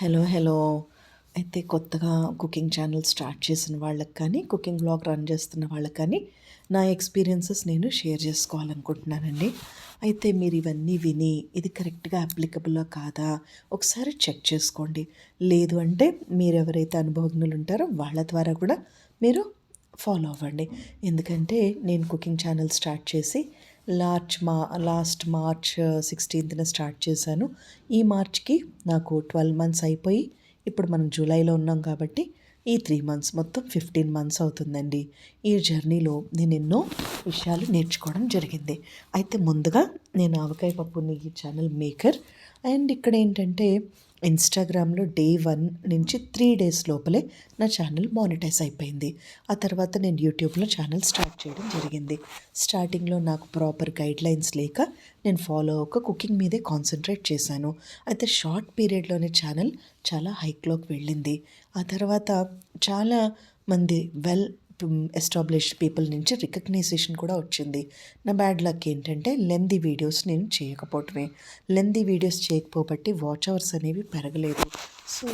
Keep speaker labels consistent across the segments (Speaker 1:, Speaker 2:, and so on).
Speaker 1: Hello hello. అయితే కొత్తగా cooking channel start చేసిన వాళ్ళకి కానీ కుకింగ్ బ్లాగ్ రన్ చేస్తున్న వాళ్ళకి కానీ నా ఎక్స్పీరియన్సెస్ నేను షేర్ చేసుకోవాలనుకుంటున్నానండి. అయితే మీరు ఇవన్నీ విని ఇది కరెక్ట్గా అప్లికబుల్లో కాదా? ఒకసారి చెక్ చేసుకోండి. లేదు అంటే మీరు ఎవరైతే అనుభవజ్ఞులు ఉంటారో వాళ్ళ ద్వారా కూడా మీరు ఫాలో అవ్వండి. ఎందుకంటే నేను కుకింగ్ ఛానల్ స్టార్ట్ చేసి లార్చ్ మా లాస్ట్ మార్చ్ uh, సిక్స్టీన్త్న స్టార్ట్ చేశాను. ఈ మార్చ్కి నాకు ట్వెల్వ్ మంత్స్ అయిపోయి ఇప్పుడు మనం జూలైలో ఉన్నాం కాబట్టి ఈ త్రీ మంత్స్ మొత్తం ఫిఫ్టీన్ మంత్స్ అవుతుందండి. ఈ జర్నీలో నేను ఎన్నో విషయాలు నేర్చుకోవడం జరిగింది. అయితే ముందుగా నేను ఆవకాయ పప్పు నెయ్యి ఛానల్ మేకర్. అండ్ ఇక్కడ ఏంటంటే ఇన్స్టాగ్రామ్లో డే వన్ నుంచి త్రీ డేస్ లోపలే నా ఛానల్ మానిటైజ్ అయిపోయింది. ఆ తర్వాత నేను యూట్యూబ్లో ఛానల్ స్టార్ట్ చేయడం జరిగింది. స్టార్టింగ్లో నాకు ప్రాపర్ గైడ్ లైన్స్ లేక నేను ఫాలో అవ్వక కుకింగ్ మీదే కాన్సన్ట్రేట్ చేశాను. అయితే షార్ట్ పీరియడ్లోనే ఛానల్ చాలా హైక్లోకి వెళ్ళింది. ఆ తర్వాత చాలా మంది వెల్ ఎస్టాబ్లిష్డ్ పీపుల్ నుంచి రికగ్నైజేషన్ కూడా వచ్చింది. నా బ్యాడ్ లక్ ఏంటంటే లెంది వీడియోస్ నేను చేయకపోవటమే. లెంది వీడియోస్ చేయకపోబట్టి వాచ్ అవర్స్ అనేవి పెరగలేదు. సో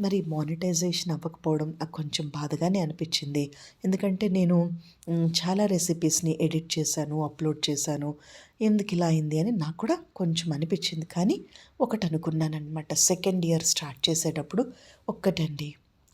Speaker 1: మరి మానిటైజేషన్ అవ్వకపోవడం నాకు కొంచెం బాధగానే అనిపించింది. ఎందుకంటే నేను చాలా రెసిపీస్ని ఎడిట్ చేశాను అప్లోడ్ చేశాను. ఎందుకు ఇలా అయింది అని నాకు కూడా కొంచెం అనిపించింది. కానీ ఒకటి అనుకున్నానమాట సెకండ్ ఇయర్ స్టార్ట్ చేసేటప్పుడు ఒక్కటండి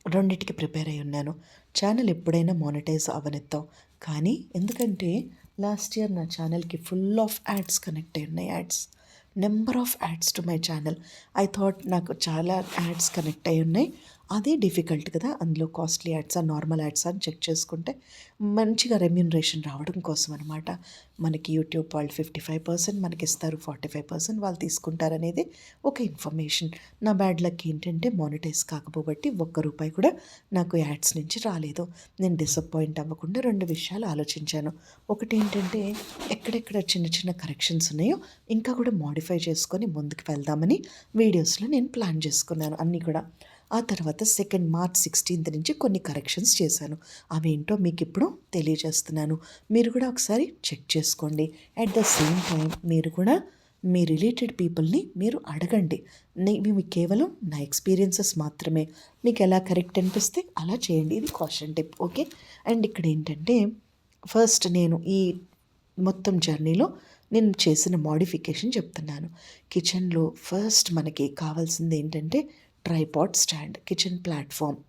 Speaker 1: రెండింటికి ప్రిపేర్ అయి ఉన్నాను. ఛానల్ ఎప్పుడైనా మానిటైజ్ అవనిద్దాం కానీ ఎందుకంటే లాస్ట్ ఇయర్ నా ఛానల్కి ఫుల్ ఆఫ్ యాడ్స్ కనెక్ట్ అయి ఉన్నాయి ads. Number of ads to my channel. I thought నాకు చాలా యాడ్స్ కనెక్ట్ అయి ఉన్నాయి. అదే డిఫికల్ట్ కదా. అందులో కాస్ట్లీ యాడ్సా నార్మల్ యాడ్సా అని చెక్ చేసుకుంటే మంచిగా రెమ్యూనరేషన్ రావడం కోసం అనమాట మనకి యూట్యూబ్ వాళ్ళు ఫిఫ్టీ ఫైవ్ పర్సెంట్ మనకి ఇస్తారు ఫార్టీ ఫైవ్ పర్సెంట్ వాళ్ళు తీసుకుంటారనేది ఒక ఇన్ఫర్మేషన్. నా బ్యాడ్ లక్ ఏంటంటే మానిటైజ్ కాకపోబట్టి ఒక్క రూపాయి కూడా నాకు యాడ్స్ నుంచి రాలేదు. నేను డిసప్పాయింట్ అవ్వకుండా రెండు విషయాలు ఆలోచించాను. ఒకటి ఏంటంటే ఎక్కడెక్కడ చిన్న చిన్న కరెక్షన్స్ ఉన్నాయో ఇంకా కూడా మాడిఫై చేసుకొని ముందుకు వెళ్దామని వీడియోస్లో నేను ప్లాన్ చేసుకున్నాను అన్నీ కూడా. ఆ తర్వాత సెకండ్ మార్చ్ సిక్స్టీన్త్ నుంచి కొన్ని కరెక్షన్స్ చేశాను. అవి ఏంటో మీకు ఇప్పుడు తెలియజేస్తున్నాను. మీరు కూడా ఒకసారి చెక్ చేసుకోండి. అట్ ద సేమ్ టైం మీరు కూడా మీ రిలేటెడ్ పీపుల్ని మీరు అడగండి. మేము కేవలం నా ఎక్స్పీరియన్సెస్ మాత్రమే. మీకు ఎలా కరెక్ట్ అనిపిస్తే అలా చేయండి. ఇది కాషన్ టిప్ ఓకే అండ్ ఇక్కడ ఏంటంటే ఫస్ట్ నేను ఈ మొత్తం జర్నీలో నేను చేసిన మాడిఫికేషన్ చెప్తున్నాను. కిచెన్లో ఫస్ట్ మనకి కావాల్సింది ఏంటంటే tripod stand kitchen platform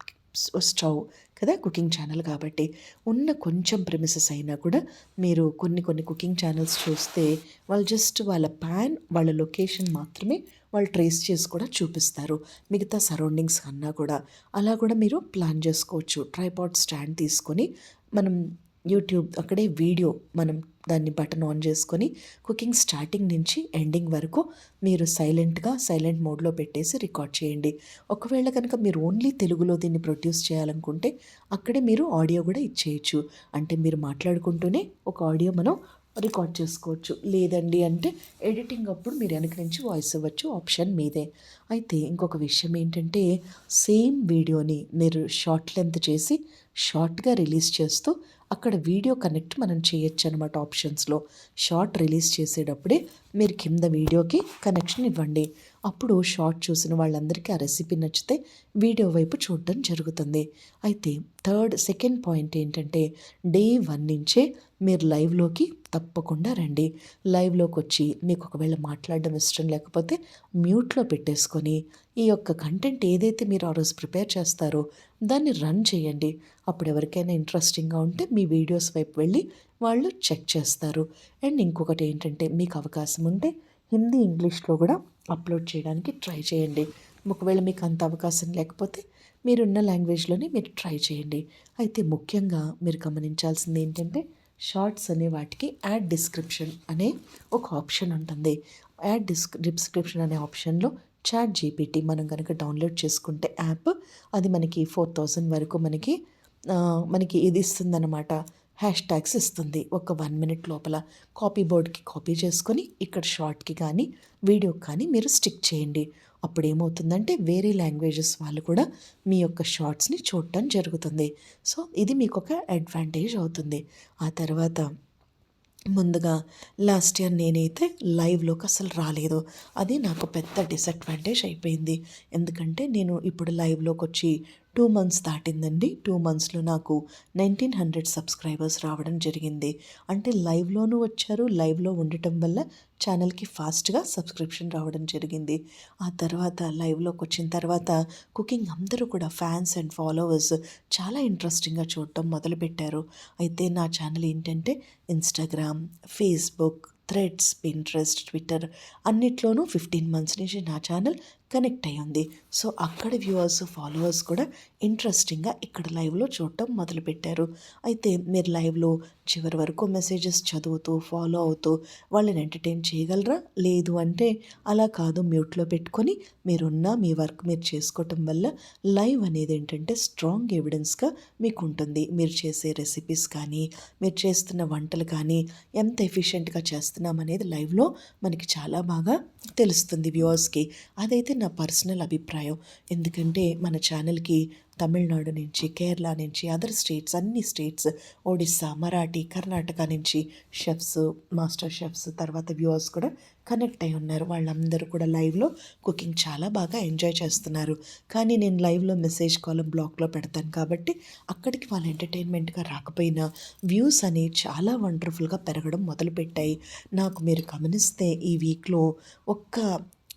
Speaker 1: stove కదా కుకింగ్ ఛానల్ కాబట్టి ఉన్న కొంచెం ప్రిమిసెస్ అయినా కూడా మీరు కొన్ని కొన్ని కుకింగ్ ఛానల్స్ చూస్తే వాళ్ళు జస్ట్ వాళ్ళ ప్యాన్ వాళ్ళ లొకేషన్ మాత్రమే వాళ్ళు ట్రేస్ చేసి కూడా చూపిస్తారు. మిగతా సరౌండింగ్స్ అన్నా కూడా. అలా కూడా మీరు ప్లాన్ చేసుకోవచ్చు. ట్రైపాడ్ స్టాండ్ తీసుకొని మనం యూట్యూబ్ అక్కడే వీడియో మనం దాన్ని బటన్ ఆన్ చేసుకొని కుకింగ్ స్టార్టింగ్ నుంచి ఎండింగ్ వరకు మీరు సైలెంట్గా సైలెంట్ మోడ్లో పెట్టేసి రికార్డ్ చేయండి. ఒకవేళ కనుక మీరు ఓన్లీ తెలుగులో దీన్ని ప్రొడ్యూస్ చేయాలనుకుంటే అక్కడే మీరు ఆడియో కూడా ఇచ్చేయచ్చు. అంటే మీరు మాట్లాడుకుంటూనే ఒక ఆడియో మనం రికార్డ్ చేసుకోవచ్చు. లేదండి అంటే ఎడిటింగ్ అప్పుడు మీరు వెనక నుంచి వాయిస్ ఇవ్వచ్చు ఆప్షన్ మీదే. అయితే ఇంకొక విషయం ఏంటంటే సేమ్ వీడియోని మీరు షార్ట్ లెంత్ చేసి షార్ట్గా రిలీజ్ చేస్తూ అక్కడ వీడియో కనెక్ట్ మనం చేయొచ్చు అనమాట ఆప్షన్స్లో. షార్ట్ రిలీజ్ చేసేటప్పుడే మీరు కింద వీడియోకి కనెక్షన్ ఇవ్వండి. అప్పుడు షార్ట్ చూసిన వాళ్ళందరికీ ఆ రెసిపీ నచ్చితే వీడియో వైపు చూడడం జరుగుతుంది. అయితే థర్డ్ సెకండ్ పాయింట్ ఏంటంటే డే వన్ నుంచే మీరు లైవ్లోకి తప్పకుండా రండి. లైవ్లోకి వచ్చి మీకు ఒకవేళ మాట్లాడడం ఇష్టం లేకపోతే మ్యూట్లో పెట్టేసుకొని ఈ యొక్క కంటెంట్ ఏదైతే మీరు ఆ రోజు ప్రిపేర్ చేస్తారో దాన్ని రన్ చేయండి. అప్పుడు ఎవరికైనా ఇంట్రెస్టింగ్గా ఉంటే మీ వీడియోస్ వైపు వెళ్ళి వాళ్ళు చెక్ చేస్తారు. అండ్ ఇంకొకటి ఏంటంటే మీకు అవకాశం ఉంటే హిందీ ఇంగ్లీష్లో కూడా అప్లోడ్ చేయడానికి ట్రై చేయండి. ఒకవేళ మీకు అంత అవకాశం లేకపోతే మీరున్న లాంగ్వేజ్లోనే మీరు ట్రై చేయండి. అయితే ముఖ్యంగా మీరు గమనించాల్సింది ఏంటంటే షార్ట్స్ అనే వాటికి యాడ్ డిస్క్రిప్షన్ అనే ఒక ఆప్షన్ ఉంటుంది. యాడ్ డిస్క్ డిస్క్రిప్షన్ అనే ఆప్షన్లో చాట్ జీపీటీ మనం కనుక డౌన్లోడ్ చేసుకుంటే యాప్ అది మనకి ఫోర్ థౌజండ్ వరకు మనకి మనకి ఇది ఇస్తుందన్నమాట. హ్యాష్ ట్యాగ్స్ ఇస్తుంది ఒక వన్ మినిట్ లోపల. కాపీ బోర్డ్కి కాపీ చేసుకొని ఇక్కడ షార్ట్కి కానీ వీడియోకి కానీ మీరు స్టిక్ చేయండి. అప్పుడు ఏమవుతుందంటే వేరే లాంగ్వేజెస్ వాళ్ళు కూడా మీ యొక్క షార్ట్స్ని చూడటం జరుగుతుంది. సో ఇది మీకు ఒక అడ్వాంటేజ్ అవుతుంది. ఆ తర్వాత ముందుగా లాస్ట్ ఇయర్ నేనైతే లైవ్లోకి అసలు రాలేదు. అది నాకు పెద్ద డిసడ్వాంటేజ్ అయిపోయింది. ఎందుకంటే నేను ఇప్పుడు లైవ్లోకి వచ్చి టూ మంత్స్ దాటిందండి. టూ మంత్స్లో నాకు నైన్టీన్ హండ్రెడ్ సబ్స్క్రైబర్స్ రావడం జరిగింది. అంటే లైవ్లోనూ వచ్చారు. లైవ్లో ఉండటం వల్ల ఛానల్కి ఫాస్ట్గా సబ్స్క్రిప్షన్ రావడం జరిగింది. ఆ తర్వాత లైవ్లోకి వచ్చిన తర్వాత కుకింగ్ అందరూ కూడా ఫ్యాన్స్ అండ్ ఫాలోవర్స్ చాలా ఇంట్రెస్టింగ్గా చూడటం మొదలుపెట్టారు. అయితే నా ఛానల్ ఏంటంటే Instagram Facebook Threads Pinterest Twitter అన్నిట్లోనూ ఫిఫ్టీన్ మంత్స్ నుంచి నా ఛానల్ కనెక్ట్ అయ్యింది. సో అక్కడ వ్యూవర్స్ ఫాలోవర్స్ కూడా ఇంట్రెస్టింగ్గా ఇక్కడ లైవ్లో చూడటం మొదలుపెట్టారు. అయితే మీరు లైవ్లో చివరి వరకు మెసేజెస్ చదువుతూ ఫాలో అవుతూ వాళ్ళని ఎంటర్టైన్ చేయగలరా? లేదు అంటే అలా కాదు మ్యూట్లో పెట్టుకొని మీరున్న మీ వర్క్ మీరు చేసుకోవటం వల్ల లైవ్ అనేది ఏంటంటే స్ట్రాంగ్ ఎవిడెన్స్గా మీకు ఉంటుంది మీరు చేసే రెసిపీస్ కానీ మీరు చేస్తున్న వంటలు కానీ ఎంత ఎఫిషియెంట్గా చేస్తున్నాం అనేది లైవ్లో మనకి చాలా బాగా తెలుస్తుంది వ్యూవర్స్కి అదైతే నా పర్సనల్ అభిప్రాయం. ఎందుకంటే మన ఛానల్కి తమిళనాడు నుంచి కేరళ నుంచి అదర్ స్టేట్స్ అన్ని స్టేట్స్ ఒడిస్సా మరాఠీ కర్ణాటక నుంచి షెఫ్స్ మాస్టర్ షెఫ్స్ తర్వాత వ్యూవర్స్ కూడా కనెక్ట్ అయి ఉన్నారు. వాళ్ళందరూ కూడా లైవ్లో కుకింగ్ చాలా బాగా ఎంజాయ్ చేస్తున్నారు. కానీ నేను లైవ్లో మెసేజ్ కాలం బ్లాక్లో పెడతాను కాబట్టి అక్కడికి వాళ్ళ ఎంటర్టైన్మెంట్గా రాకపోయినా వ్యూస్ అనేవి చాలా వండర్ఫుల్గా పెరగడం మొదలుపెట్టాయి. నాకు మీరు గమనిస్తే ఈ వీక్లో ఒక్క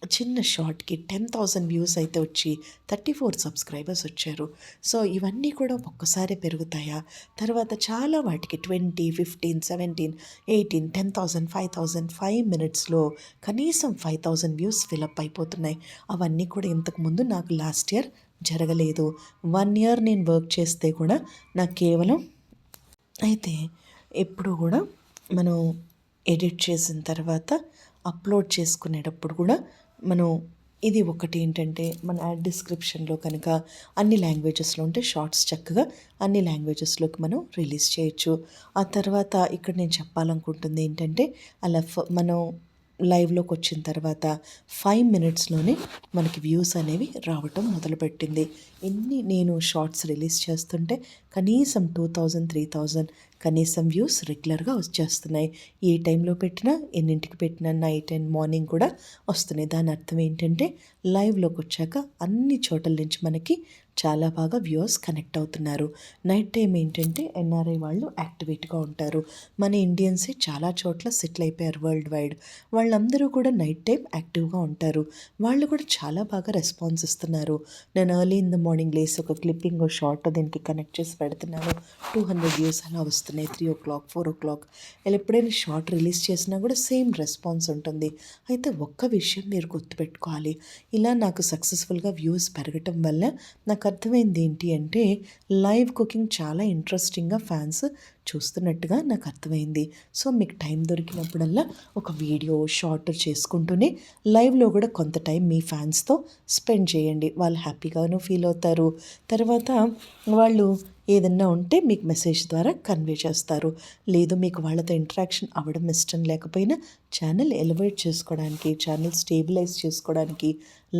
Speaker 1: చిన్న షార్ట్కి టెన్ థౌజండ్ వ్యూస్ అయితే వచ్చి థర్టీ ఫోర్ సబ్స్క్రైబర్స్ వచ్చారు. సో ఇవన్నీ కూడా ఒక్కసారి పెరుగుతాయా? తర్వాత చాలా వాటికి twenty fifteen seventeen eighteen ten thousand five thousand five మినిట్స్లో కనీసం ఫైవ్ థౌజండ్ వ్యూస్ ఫిలప్ అయిపోతున్నాయి. అవన్నీ కూడా ఇంతకుముందు నాకు లాస్ట్ ఇయర్ జరగలేదు. వన్ ఇయర్ నేను వర్క్ చేస్తే కూడా నాకు కేవలం అయితే ఎప్పుడు కూడా మనం ఎడిట్ చేసిన తర్వాత అప్లోడ్ చేసుకునేటప్పుడు కూడా మనం ఇది ఒకటి ఏంటంటే మన యాడ్ డిస్క్రిప్షన్లో కనుక అన్ని లాంగ్వేజెస్లో ఉంటే షార్ట్స్ చక్కగా అన్ని లాంగ్వేజెస్లోకి మనం రిలీజ్ చేయొచ్చు. ఆ తర్వాత ఇక్కడ నేను చెప్పాలనుకుంటుంది ఏంటంటే అలా ఫ- మనం లైవ్లోకి వచ్చిన తర్వాత ఫైవ్ మినిట్స్లోనే మనకి వ్యూస్ అనేవి రావటం మొదలుపెట్టింది. ఎన్ని నేను షార్ట్స్ రిలీజ్ చేస్తుంటే కనీసం టూ థౌజండ్ త్రీ థౌజండ్ కనీసం వ్యూస్ రెగ్యులర్గా వచ్చేస్తున్నాయి. ఏ టైంలో పెట్టినా ఎన్నింటికి పెట్టినా నైట్ అండ్ మార్నింగ్ కూడా వస్తున్నాయి. దాని అర్థం ఏంటంటే లైవ్లోకి వచ్చాక అన్ని చోటల నుంచి మనకి చాలా బాగా వ్యూవర్స్ కనెక్ట్ అవుతున్నారు. నైట్ టైం ఏంటంటే ఎన్ఆర్ఐ వాళ్ళు యాక్టివేట్గా ఉంటారు. మన ఇండియన్సే చాలా చోట్ల సెటిల్ అయిపోయారు వరల్డ్ వైడ్. వాళ్ళందరూ కూడా నైట్ టైం యాక్టివ్గా ఉంటారు. వాళ్ళు కూడా చాలా బాగా రెస్పాన్స్ ఇస్తున్నారు. నేను ఎర్లీ ఇన్ ద మార్నింగ్ లేసి ఒక క్లిప్పింగ్ షార్ట్ దీనికి కనెక్ట్ చేసి పెడుతున్నాను. టూ హండ్రెడ్ వ్యూస్ అలా వస్తున్నాయి. Three o'clock four o'clock. ఇలా ఎప్పుడైనా షార్ట్ రిలీజ్ చేసినా కూడా సేమ్ రెస్పాన్స్ ఉంటుంది. అయితే ఒక్క విషయం మీరు గుర్తుపెట్టుకోవాలి. ఇలా నాకు సక్సెస్ఫుల్గా వ్యూస్ పెరగటం వల్ల నాకు అర్థమైంది ఏంటి అంటే లైవ్ కుకింగ్ చాలా ఇంట్రెస్టింగ్గా ఫ్యాన్స్ చూస్తున్నట్టుగా నాకు అర్థమైంది. సో మీకు టైం దొరికినప్పుడల్లా ఒక వీడియో షార్ట్ చేసుకుంటూనే లైవ్లో కూడా కొంత టైం మీ ఫ్యాన్స్తో స్పెండ్ చేయండి. వాళ్ళు హ్యాపీగాను ఫీల్ అవుతారు. తర్వాత వాళ్ళు ఏదన్నా ఉంటే మీకు మెసేజ్ ద్వారా కన్వే చేస్తారు. లేదు మీకు వాళ్ళతో ఇంటరాక్షన్ అవ్వడం ఇష్టం లేకపోయినా ఛానల్ ఎలివేట్ చేసుకోవడానికి ఛానల్ స్టేబిలైజ్ చేసుకోవడానికి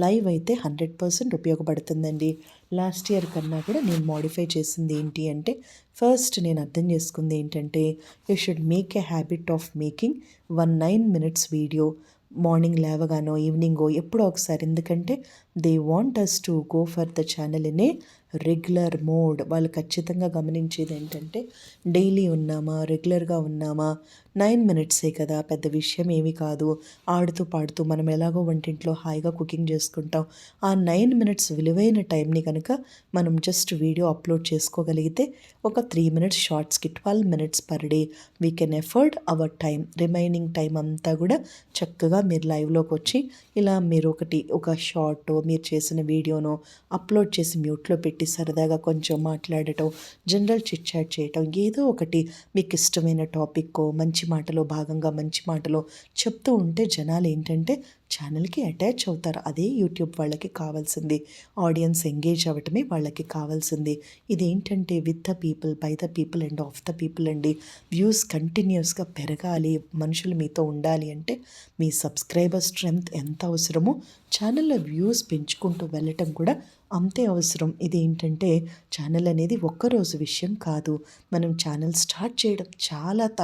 Speaker 1: లైవ్ అయితే హండ్రెడ్ పర్సెంట్ ఉపయోగపడుతుందండి. లాస్ట్ ఇయర్ కన్నా కూడా నేను మోడిఫై చేసింది ఏంటి అంటే ఫస్ట్ నేను అర్థం చేసుకుంది ఏంటంటే you should make a habit of making one nine minutes video morning లేవగానో ఈవినింగో ఎప్పుడో ఒకసారి. ఎందుకంటే they want us to go for the channel in a regular mode వాళ్ళు ఖచ్చితంగా గమనించేది ఏంటంటే డైలీ ఉన్నామా రెగ్యులర్గా ఉన్నామా నైన్ మినిట్సే కదా పెద్ద విషయం ఏమీ కాదు. ఆడుతూ పాడుతూ మనం ఎలాగో వంటింట్లో హాయిగా కుకింగ్ చేసుకుంటాం. ఆ నైన్ మినిట్స్ విలువైన టైంని కనుక మనం జస్ట్ వీడియో అప్లోడ్ చేసుకోగలిగితే ఒక three minutes షార్ట్స్కి twelve minutes per day. We can afford our time remaining time అంతా కూడా చక్కగా మీరు లైవ్లోకి వచ్చి ఇలా మీరు ఒకటి ఒక షార్ట్ మీరు చేసిన వీడియోను అప్లోడ్ చేసి మ్యూట్లో పెట్టి సరదాగా కొంచెం మాట్లాడటం జనరల్ చిట్ చాట్ చేయటం ఏదో ఒకటి మీకు ఇష్టమైన టాపిక్ మంచి మాటలో భాగంగా మంచి మాటలో చెప్తూ ఉంటే జనాలు ఏంటంటే ఛానల్కి అటాచ్ అవుతారు. అదే యూట్యూబ్ వాళ్ళకి కావాల్సింది. ఆడియన్స్ ఎంగేజ్ అవ్వటమే వాళ్ళకి కావాల్సింది. ఇదేంటంటే with the people by the people and of the people అండి. వ్యూస్ కంటిన్యూస్గా పెరగాలి. మనుషులు మీతో ఉండాలి అంటే మీ సబ్స్క్రైబర్ స్ట్రెంగ్త్ ఎంత అవసరమో ఛానల్లో వ్యూస్ పెంచుకుంటూ వెళ్ళటం కూడా అంతే అవసరం. ఇది ఏంటంటే ఛానల్ అనేది ఒక్కరోజు విషయం కాదు. మనం ఛానల్ స్టార్ట్ చేయడం చాలా త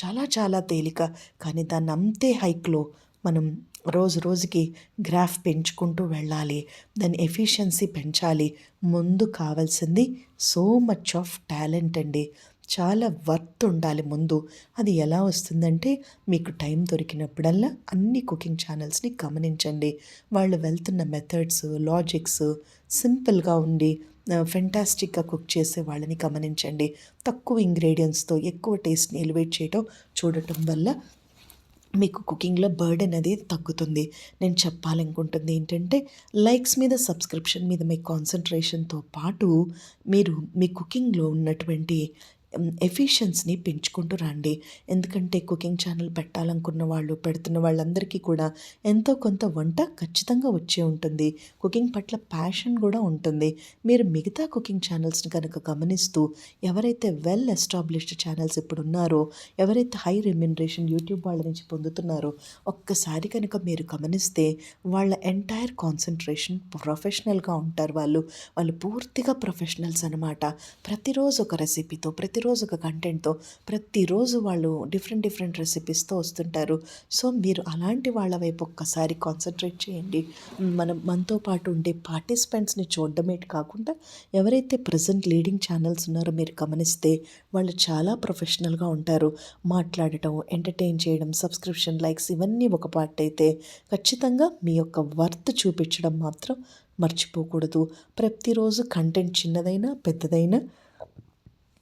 Speaker 1: చాలా చాలా తేలిక. కానీ దాన్ని అంతే హైక్లో మనం రోజు రోజుకి గ్రాఫ్ పెంచుకుంటూ వెళ్ళాలి. దాని ఎఫిషియన్సీ పెంచాలి. ముందు కావాల్సింది సో మచ్ ఆఫ్ టాలెంట్ అండి. చాలా వర్త్ ఉండాలి ముందు. అది ఎలా వస్తుందంటే మీకు టైం దొరికినప్పుడల్లా అన్ని కుకింగ్ ఛానల్స్ని గమనించండి. వాళ్ళు వెళ్తున్న మెథడ్స్ లాజిక్స్ సింపుల్గా ఉండి ఫెంటాస్టిక్గా కుక్ చేసే వాళ్ళని గమనించండి. తక్కువ ఇంగ్రీడియంట్స్తో ఎక్కువ టేస్ట్ని ఎలివేట్ చేయడం చూడటం వల్ల మీకు కుకింగ్లో బర్డెన్ అనేది తగ్గుతుంది. నేను చెప్పాలనుకుంటుంది ఏంటంటే లైక్స్ మీద సబ్స్క్రిప్షన్ మీద మీ కాన్సన్ట్రేషన్తో పాటు మీరు మీ కుకింగ్లో ఉన్నటువంటి ఎఫిషియన్స్ని పెంచుకుంటూ రండి. ఎందుకంటే కుకింగ్ ఛానల్ పెట్టాలనుకున్న వాళ్ళు పెడుతున్న వాళ్ళందరికీ కూడా ఎంతో కొంత వంట ఖచ్చితంగా వచ్చే ఉంటుంది. కుకింగ్ పట్ల ప్యాషన్ కూడా ఉంటుంది. మీరు మిగతా కుకింగ్ ఛానల్స్ని కనుక గమనిస్తూ ఎవరైతే వెల్ ఎస్టాబ్లిష్డ్ ఛానల్స్ ఇప్పుడు ఉన్నారో ఎవరైతే హై రెమ్యునరేషన్ యూట్యూబ్ వాళ్ళ నుంచి పొందుతున్నారో ఒక్కసారి కనుక మీరు గమనిస్తే వాళ్ళ ఎంటైర్ కాన్సన్ట్రేషన్ ప్రొఫెషనల్గా ఉంటారు వాళ్ళు. వాళ్ళు పూర్తిగా ప్రొఫెషనల్స్ అనమాట ప్రతిరోజు ఒక రెసిపీతో ప్రతి ప్రతిరోజు ఒక కంటెంట్తో ప్రతిరోజు వాళ్ళు డిఫరెంట్ డిఫరెంట్ రెసిపీస్తో వస్తుంటారు. సో మీరు అలాంటి వాళ్ళ వైపు ఒక్కసారి కాన్సన్ట్రేట్ చేయండి. మనం మనతో పాటు ఉండే పార్టిసిపెంట్స్ని చూడడమే కాకుండా ఎవరైతే ప్రజెంట్ లీడింగ్ ఛానల్స్ ఉన్నారో మీరు గమనిస్తే వాళ్ళు చాలా ప్రొఫెషనల్గా ఉంటారు. మాట్లాడటం ఎంటర్టైన్ చేయడం సబ్స్క్రిప్షన్ లైక్స్ ఇవన్నీ ఒక పార్ట్ అయితే ఖచ్చితంగా మీ యొక్క వర్త్ చూపించడం మాత్రం మర్చిపోకూడదు. ప్రతిరోజు కంటెంట్ చిన్నదైనా పెద్దదైనా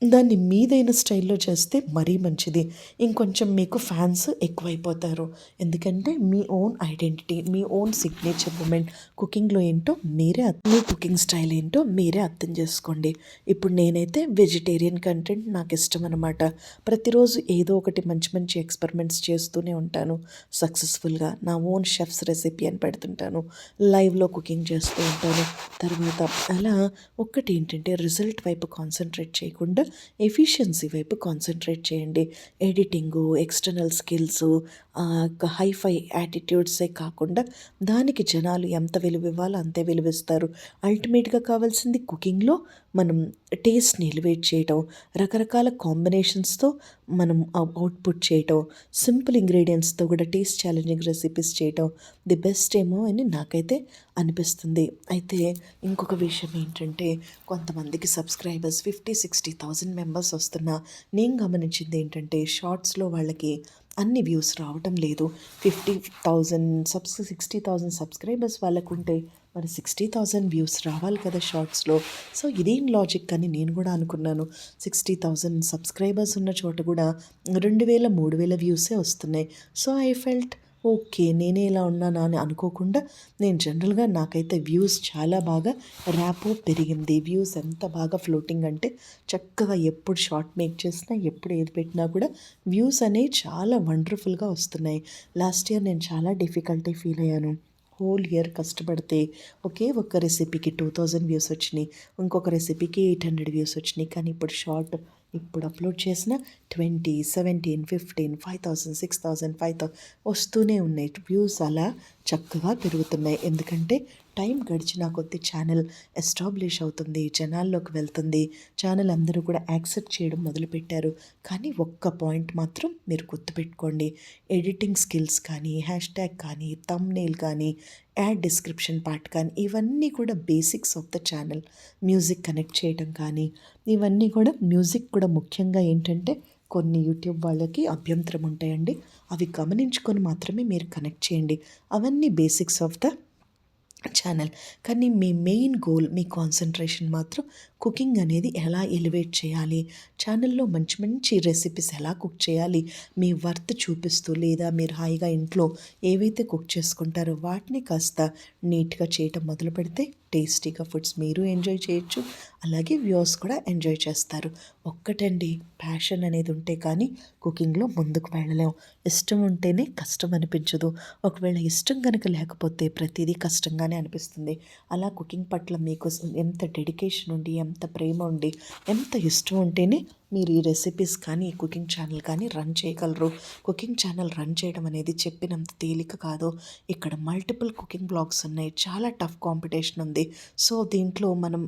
Speaker 1: దాన్ని మీదైన స్టైల్లో చేస్తే మరీ మంచిది. ఇంకొంచెం మీకు ఫ్యాన్స్ ఎక్కువైపోతారు. ఎందుకంటే మీ ఓన్ ఐడెంటిటీ మీ ఓన్ సిగ్నేచర్ మూమెంట్ కుకింగ్లో ఏంటో మీరే మీ కుకింగ్ స్టైల్ ఏంటో మీరే అర్థం చేసుకోండి. ఇప్పుడు నేనైతే వెజిటేరియన్ కంటెంట్ నాకు ఇష్టం అనమాట ప్రతిరోజు ఏదో ఒకటి మంచి మంచి ఎక్స్పెరిమెంట్స్ చేస్తూనే ఉంటాను. సక్సెస్ఫుల్గా నా ఓన్ షెఫ్స్ రెసిపీ అని పెడుతుంటాను. లైవ్లో కుకింగ్ చేస్తూ ఉంటాను. తర్వాత అలా ఒక్కటి ఏంటంటే రిజల్ట్ వైపు కాన్సన్ట్రేట్ చేయకుండా ఎఫిషియన్సీ వైపు కాన్సన్ట్రేట్ చేయండి. ఎడిటింగు ఎక్స్టర్నల్ స్కిల్స్ హైఫై యాటిట్యూడ్సే కాకుండా దానికి జనాలు ఎంత విలువ ఇవ్వాలో అంతే విలువిస్తారు అల్టిమేట్గా కావాల్సింది కుకింగ్లో మనం టేస్ట్ని ఎలివేట్ చేయటం రకరకాల కాంబినేషన్స్తో మనం అవుట్పుట్ చేయటం సింపుల్ ఇంగ్రీడియంట్స్తో కూడా టేస్ట్ ఛాలెంజింగ్ రెసిపీస్ చేయటం ది బెస్ట్ ఏమో అని నాకైతే అనిపిస్తుంది. అయితే ఇంకొక విషయం ఏంటంటే కొంతమందికి subscribers fifty sixty thousand members వస్తున్నా నేను గమనించింది ఏంటంటే షార్ట్స్లో వాళ్ళకి అన్ని వ్యూస్ రావటం లేదు. Fifty thousand subs sixty thousand subscribers వాళ్ళకుంటే మరి సిక్స్టీ థౌజండ్ వ్యూస్ రావాలి కదా షార్ట్స్లో. సో ఇదేం లాజిక్ అని నేను కూడా అనుకున్నాను. సిక్స్టీ థౌజండ్ సబ్స్క్రైబర్స్ ఉన్న చోట కూడా రెండు వేల మూడు వేల వ్యూసే వస్తున్నాయి. సో ఐ ఫెల్ట్ ఓకే నేనే ఇలా ఉన్నానా అని అనుకోకుండా నేను జనరల్గా నాకైతే వ్యూస్ చాలా బాగా ర్యాపో పెరిగింది. వ్యూస్ ఎంత బాగా ఫ్లోటింగ్ అంటే చక్కగా ఎప్పుడు షార్ట్ మేక్ చేసినా ఎప్పుడు ఏది పెట్టినా కూడా వ్యూస్ అనేవి చాలా వండర్ఫుల్గా వస్తున్నాయి. లాస్ట్ ఇయర్ నేను చాలా డిఫికల్టీ ఫీల్ అయ్యాను. హోల్ ఇయర్ కష్టపడితే ఒకే ఒక్క రెసిపీకి టూ థౌజండ్ వ్యూస్ వచ్చినాయి. ఇంకొక రెసిపీకి ఎయిట్ హండ్రెడ్ వ్యూస్ వచ్చినాయి. కానీ ఇప్పుడు షార్ట్ ఇప్పుడు అప్లోడ్ చేసిన twenty seventeen fifteen five thousand six thousand five thousand వస్తూనే ఉన్నాయి. వ్యూస్ అలా చక్కగా పెరుగుతున్నాయి. ఎందుకంటే టైం గడిచిన కొద్ది ఛానల్ ఎస్టాబ్లిష్ అవుతుంది జనాల్లోకి వెళ్తుంది. ఛానల్ అందరూ కూడా యాక్సెప్ట్ చేయడం మొదలుపెట్టారు. కానీ ఒక్క పాయింట్ మాత్రం మీరు గుర్తుపెట్టుకోండి. ఎడిటింగ్ స్కిల్స్ కానీ హ్యాష్ ట్యాగ్ కానీ తమ్నేల్ కానీ యాడ్ డిస్క్రిప్షన్ పార్ట్ కానీ ఇవన్నీ కూడా basics of the channel. Music connect చేయడం కానీ ఇవన్నీ కూడా మ్యూజిక్ కూడా ముఖ్యంగా ఏంటంటే కొన్ని యూట్యూబ్ వాళ్ళకి అభ్యంతరం ఉంటాయండి. అవి గమనించుకొని మాత్రమే మీరు కనెక్ట్ చేయండి. అవన్నీ బేసిక్స్ ఆఫ్ ద ఛానల్ కానీ మీ మెయిన్ గోల్ మీ కాన్సన్ట్రేషన్ మాత్రం కుకింగ్ అనేది ఎలా ఎలివేట్ చేయాలి? ఛానల్లో మంచి మంచి రెసిపీస్ ఎలా కుక్ చేయాలి? మీ వర్త్ చూపిస్తూ లేదా మీరు హాయిగా ఇంట్లో ఏవైతే కుక్ చేసుకుంటారో వాటిని కాస్త నీట్గా చేయటం మొదలు పెడితే టేస్టీగా ఫుడ్స్ మీరు ఎంజాయ్ చేయొచ్చు. అలాగే వ్యూవర్స్ కూడా ఎంజాయ్ చేస్తారు. ఒక్కటండి ప్యాషన్ అనేది ఉంటే కానీ కుకింగ్లో ముందుకు వెళ్ళలేం. ఇష్టం ఉంటేనే కష్టం అనిపించదు. ఒకవేళ ఇష్టం కనుక లేకపోతే ప్రతిదీ కష్టంగానే అనిపిస్తుంది. అలా కుకింగ్ పట్ల మీకు ఎంత డెడికేషన్ ఉండి ఎంత ప్రేమ ఉండి ఎంత ఇష్టం ఉంటేనే మీరు ఈ రెసిపీస్ కానీ కుకింగ్ ఛానల్ కానీ రన్ చేయగలరు. కుకింగ్ ఛానల్ రన్ చేయడం అనేది చెప్పినంత తేలిక కాదు. ఇక్కడ మల్టిపుల్ కుకింగ్ బ్లాగ్స్ ఉన్నాయి. చాలా టఫ్ కాంపిటీషన్ ఉంది. సో దీంట్లో మనం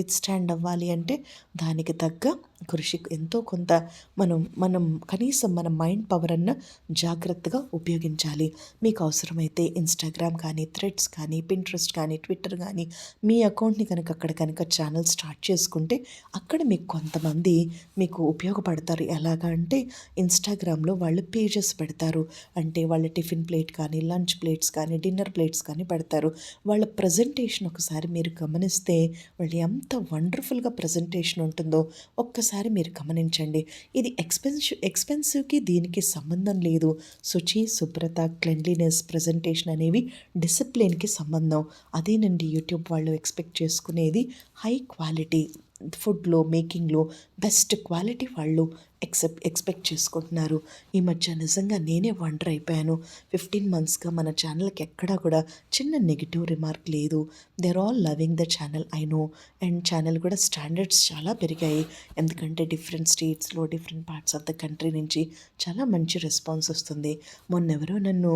Speaker 1: విత్ స్టాండ్ అవ్వాలి అంటే దానికి తగ్గ కృషి ఎంతో కొంత మనం మనం కనీసం మన మైండ్ పవర్ అన్న జాగ్రత్తగా ఉపయోగించాలి. మీకు అవసరమైతే ఇన్స్టాగ్రామ్ కానీ థ్రెడ్స్ కానీ పింట్రెస్ట్ కానీ ట్విట్టర్ కానీ మీ అకౌంట్ని కనుక అక్కడ కనుక ఛానల్ స్టార్ట్ చేసుకుంటే అక్కడ మీకు కొంతమంది మీకు ఉపయోగపడతారు. ఎలాగా అంటే ఇన్స్టాగ్రామ్లో వాళ్ళు పేజెస్ పెడతారు. అంటే వాళ్ళ టిఫిన్ ప్లేట్ కానీ లంచ్ ప్లేట్స్ కానీ డిన్నర్ ప్లేట్స్ కానీ పెడతారు. వాళ్ళ ప్రజెంటేషన్ ఒకసారి మీరు గమనిస్తే వాళ్ళు ఎంత వండర్ఫుల్గా ప్రజెంటేషన్ ఉంటుందో ఒక్కసారి మీరు గమనించండి. ఇది ఎక్స్పెన్సివ్ ఎక్స్పెన్సివ్కి దీనికి సంబంధం లేదు. శుచి శుభ్రత క్లెన్లీనెస్ ప్రజెంటేషన్ అనేవి డిసిప్లిన్కి సంబంధం. అదేనండి యూట్యూబ్ వాళ్ళు ఎక్స్పెక్ట్ చేసుకునేది హై క్వాలిటీ ఫుడ్లో మేకింగ్లో బెస్ట్ క్వాలిటీ వాళ్ళు. ఎక్సెప్ట్ ఎక్స్పెక్ట్ చేసుకుంటున్నారు. ఈ మధ్య నిజంగా నేనే వండర్ అయిపోయాను. ఫిఫ్టీన్ మంత్స్గా మన ఛానల్కి ఎక్కడా కూడా చిన్న నెగిటివ్ రిమార్క్ లేదు. There all loving the channel I know and channel కూడా స్టాండర్డ్స్ చాలా పెరిగాయి. ఎందుకంటే డిఫరెంట్ స్టేట్స్లో different parts of the country నుంచి చాలా మంచి రెస్పాన్స్ వస్తుంది. మొన్నెవరో నన్ను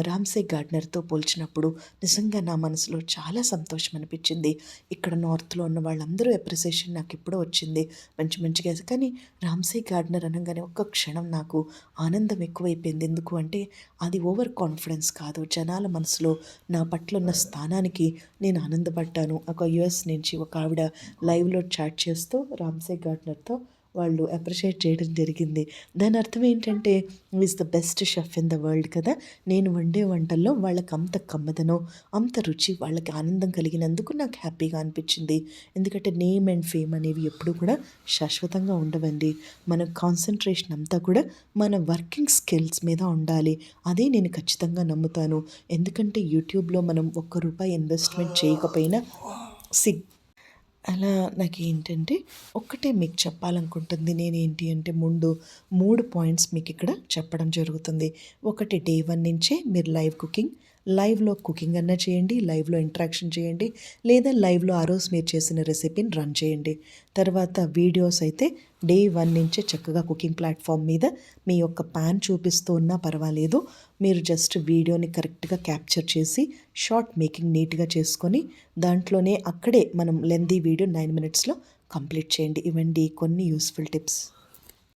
Speaker 1: రామ్సే గార్డనర్తో పోల్చినప్పుడు నిజంగా నా మనసులో చాలా సంతోషం అనిపించింది. ఇక్కడ నార్త్లో ఉన్న వాళ్ళందరూ అప్రిసియేషన్ నాకు ఎప్పుడో వచ్చింది. మంచి మంచిగా కానీ రామ్సే గార్డనర్ అనగానే ఒక్క క్షణం నాకు ఆనందం ఎక్కువైపోయింది. ఎందుకు అంటే అది ఓవర్ కాన్ఫిడెన్స్ కాదు. జనాల మనసులో నా పట్ల ఉన్న స్థానానికి నేను ఆనందపడ్డాను. ఒక యుఎస్ నుంచి ఒక ఆవిడ లైవ్లో చాట్ చేస్తూ రామ్సే గార్డ్నర్తో వాళ్ళు అప్రిషియేట్ చేయడం జరిగింది. దాని అర్థం ఏంటంటే is the best chef in the world కదా? నేను వండే వంటల్లో వాళ్ళకి అంత కమ్మదనం అంత రుచి వాళ్ళకి ఆనందం కలిగినందుకు నాకు హ్యాపీగా అనిపించింది. ఎందుకంటే నేమ్ అండ్ ఫేమ్ అనేవి ఎప్పుడు కూడా శాశ్వతంగా ఉండవండి. మన కాన్సన్ట్రేషన్ అంతా కూడా మన వర్కింగ్ స్కిల్స్ మీద ఉండాలి. అదే నేను ఖచ్చితంగా నమ్ముతాను. ఎందుకంటే యూట్యూబ్లో మనం ఒక్క రూపాయి ఇన్వెస్ట్మెంట్ చేయకపోయినా సిగ్ అలా నాకు ఏంటంటే ఒక్కటే మీకు చెప్పాలనుకుంటుంది నేను ఏంటి అంటే ముందు మూడు పాయింట్స్ మీకు ఇక్కడ చెప్పడం జరుగుతుంది. ఒకటి డే వన్ నుంచే మీరు లైవ్ కుకింగ్ లైవ్లో కుకింగ్ అన్నా చేయండి లైవ్లో ఇంట్రాక్షన్ చేయండి లేదా లైవ్లో ఆ రోజు మీరు చేసిన రెసిపీని రన్ చేయండి. తర్వాత వీడియోస్ అయితే డే వన్ నుంచే చక్కగా కుకింగ్ ప్లాట్ఫామ్ మీద మీ యొక్క ప్యాన్ చూపిస్తూ ఉన్నా పర్వాలేదు. మీరు జస్ట్ వీడియోని కరెక్ట్గా క్యాప్చర్ చేసి షార్ట్ మేకింగ్ నీట్గా చేసుకొని దాంట్లోనే అక్కడే మనం లెందీ వీడియో నైన్ మినిట్స్లో కంప్లీట్ చేయండి. ఇవండి కొన్ని యూస్ఫుల్ టిప్స్.